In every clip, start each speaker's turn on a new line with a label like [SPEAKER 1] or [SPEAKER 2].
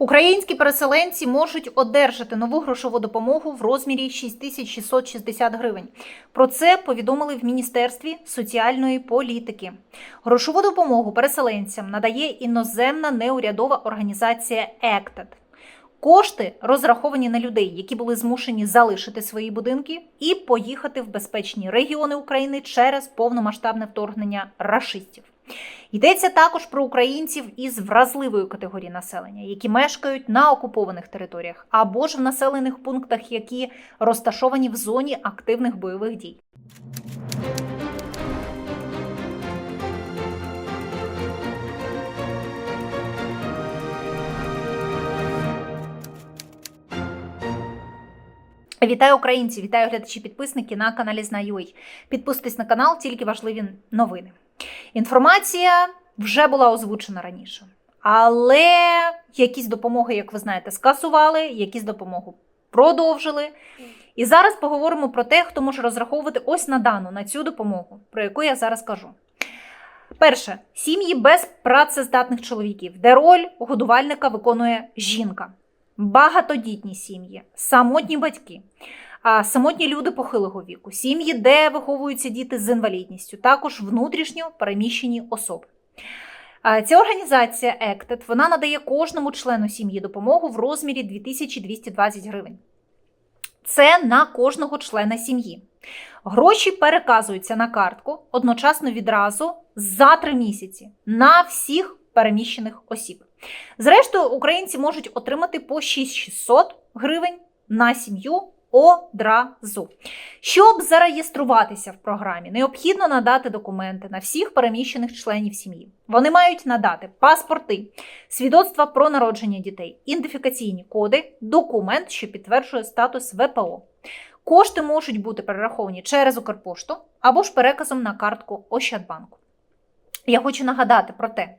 [SPEAKER 1] Українські переселенці можуть одержати нову грошову допомогу в розмірі 6660 гривень. Про це повідомили в Міністерстві соціальної політики. Грошову допомогу переселенцям надає іноземна неурядова організація «ЕКТЕД». Кошти розраховані на людей, які були змушені залишити свої будинки і поїхати в безпечні регіони України через повномасштабне вторгнення рашистів. Йдеться також про українців із вразливої категорії населення, які мешкають на окупованих територіях або ж в населених пунктах, які розташовані в зоні активних бойових дій. Вітаю українці! Вітаю глядачі підписники на каналі Знаю.ua. Підписуйтесь на канал, тільки важливі новини. Інформація вже була озвучена раніше, але якісь допомоги, як ви знаєте, скасували, якісь допомогу продовжили. І зараз поговоримо про те, хто може розраховувати ось на дану на цю допомогу, про яку я зараз кажу. Перше сім'ї без працездатних чоловіків, де роль годувальника виконує жінка, багатодітні сім'ї, самотні батьки, самотні люди похилого віку, сім'ї, де виховуються діти з інвалідністю, також внутрішньо переміщені особи. Ця організація ЕКТЕТ вона надає кожному члену сім'ї допомогу в розмірі 2220 гривень. Це на кожного члена сім'ї. Гроші переказуються на картку одночасно відразу за три місяці на всіх переміщених осіб. Зрештою, українці можуть отримати по 6600 гривень на сім'ю одразу. Щоб зареєструватися в програмі, необхідно надати документи на всіх переміщених членів сім'ї. Вони мають надати паспорти, свідоцтва про народження дітей, ідентифікаційні коди, документ, що підтверджує статус ВПО. Кошти можуть бути перераховані через Укрпошту або ж переказом на картку Ощадбанку. Я хочу нагадати про те,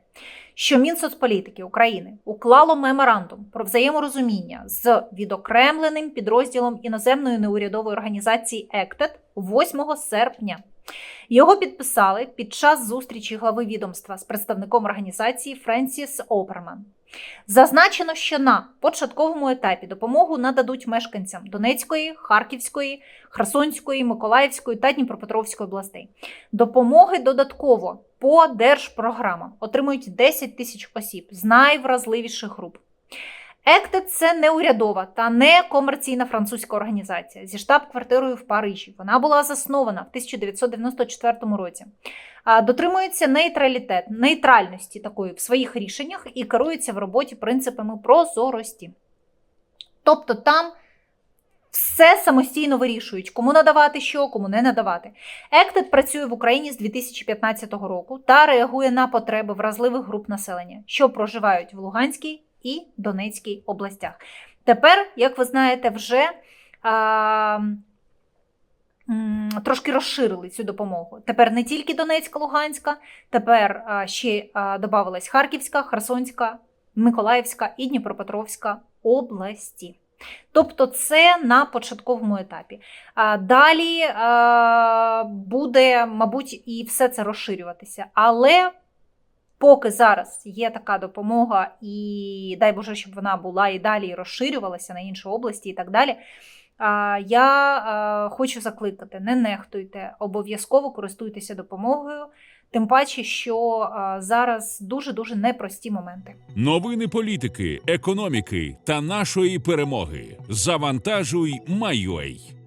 [SPEAKER 1] що Мінсоцполітики України уклало меморандум про взаєморозуміння з відокремленим підрозділом іноземної неурядової організації ЕКТЕТ 8 серпня. Його підписали під час зустрічі глави відомства з представником організації Френсіс Оперман. Зазначено, що на початковому етапі допомогу нададуть мешканцям Донецької, Харківської, Херсонської, Миколаївської та Дніпропетровської областей. Допомоги додатково по держпрограмам отримують 10 тисяч осіб з найвразливіших груп. ЕКТЕ це не урядова та не комерційна французька організація зі штаб-квартирою в Парижі. Вона була заснована в 1994 році. Дотримується нейтралітет, нейтральності такої в своїх рішеннях і керується в роботі принципами прозорості. Тобто там все самостійно вирішують, кому надавати що, кому не надавати. Ектед працює в Україні з 2015 року та реагує на потреби вразливих груп населення, що проживають в Луганській і Донецькій областях. Тепер, як ви знаєте, вже а, трошки розширили цю допомогу. Тепер не тільки Донецька, Луганська, тепер ще а, додавалась Харківська, Херсонська, Миколаївська і Дніпропетровська області. Тобто це на початковому етапі. Далі буде, мабуть, і все це розширюватися. Але поки зараз є така допомога, і дай Боже, щоб вона була і далі розширювалася на інші області і так далі. Я хочу закликати: не нехтуйте, обов'язково користуйтеся допомогою. Тим паче, що а, зараз дуже дуже непрості моменти.
[SPEAKER 2] Новини політики, економіки та нашої перемоги. Завантажуй Майой.